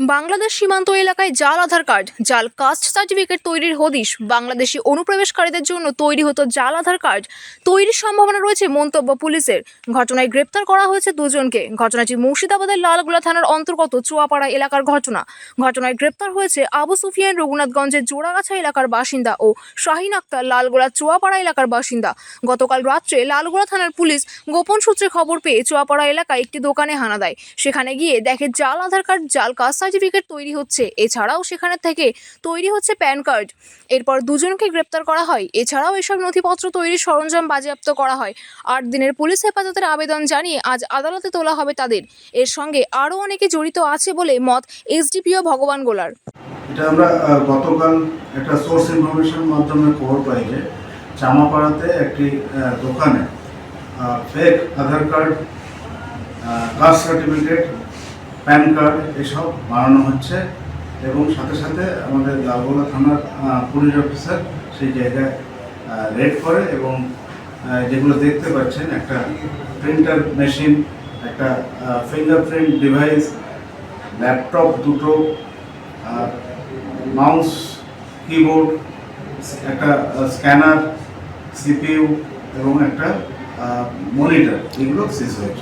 বাংলাদেশ সীমান্ত এলাকায় জাল আধার কার্ড, জাল কাস্ট সার্টিফিকেট তৈরির হদিশ বাংলাদেশি অনুপ্রবেশকারীদের জন্য তৈরি হতো জাল আধার কার্ড। তৈরির সম্ভাবনা রয়েছে মন্তব্য পুলিশের। ঘটনায় গ্রেপ্তার করা হয়েছে দুজনকে। ঘটনাটি মুর্শিদাবাদের লালগোলা থানার অন্তর্গত চুয়াপাড়া এলাকার ঘটনা। ঘটনায় গ্রেপ্তার হয়েছে আবু সুফিয়ান রঘুনাথগঞ্জের জোড়াগাছা এলাকার বাসিন্দা ও শাহিন আক্তার লালগোলা চুয়াপাড়া এলাকার বাসিন্দা। গতকাল রাত্রে লালগোলা থানার পুলিশ গোপন সূত্রে খবর পেয়ে চুয়াপাড়া এলাকায় একটি দোকানে হানা দেয়। সেখানে গিয়ে দেখে জাল আধার কার্ড, জাল কাস্ট সার্টিফিকেট তৈরি হচ্ছে। এছাড়াও সেখানে থেকে তৈরি হচ্ছে প্যান কার্ড। এরপর দুজনকে গ্রেপ্তার করা হয়। এছাড়াও এসব নথিপত্র তৈরির সরঞ্জাম বাজেয়াপ্ত করা হয়। আট দিনের পুলিশ হেফাজতের আবেদন জানিয়ে আজ আদালতে তোলা হবে তাদের। এর সঙ্গে আরও অনেকে জড়িত আছে বলে মত এসডিপিও ভগবান গোলার। এটা আমরা গতকাল একটা সোর্স ইনফরমেশন মাধ্যমে খবর পাই যে চামাপাড়াতে একটি দোকানে fake Aadhaar card caste certificate PAN card এসব বানানো হচ্ছে এবং সাথে সাথে আমাদের লালগোলা থানার পুলিশ অফিসার সেই জায়গায় রেড করে এবং যেগুলো দেখতে পাচ্ছেন একটা প্রিন্টার মেশিন একটা ফিঙ্গারপ্রিন্ট ডিভাইস ল্যাপটপ দুটো মাউস কিবোর্ড একটা স্ক্যানার সিপিইউ এবং একটা মনিটর এগুলো শেষ হয়েছে।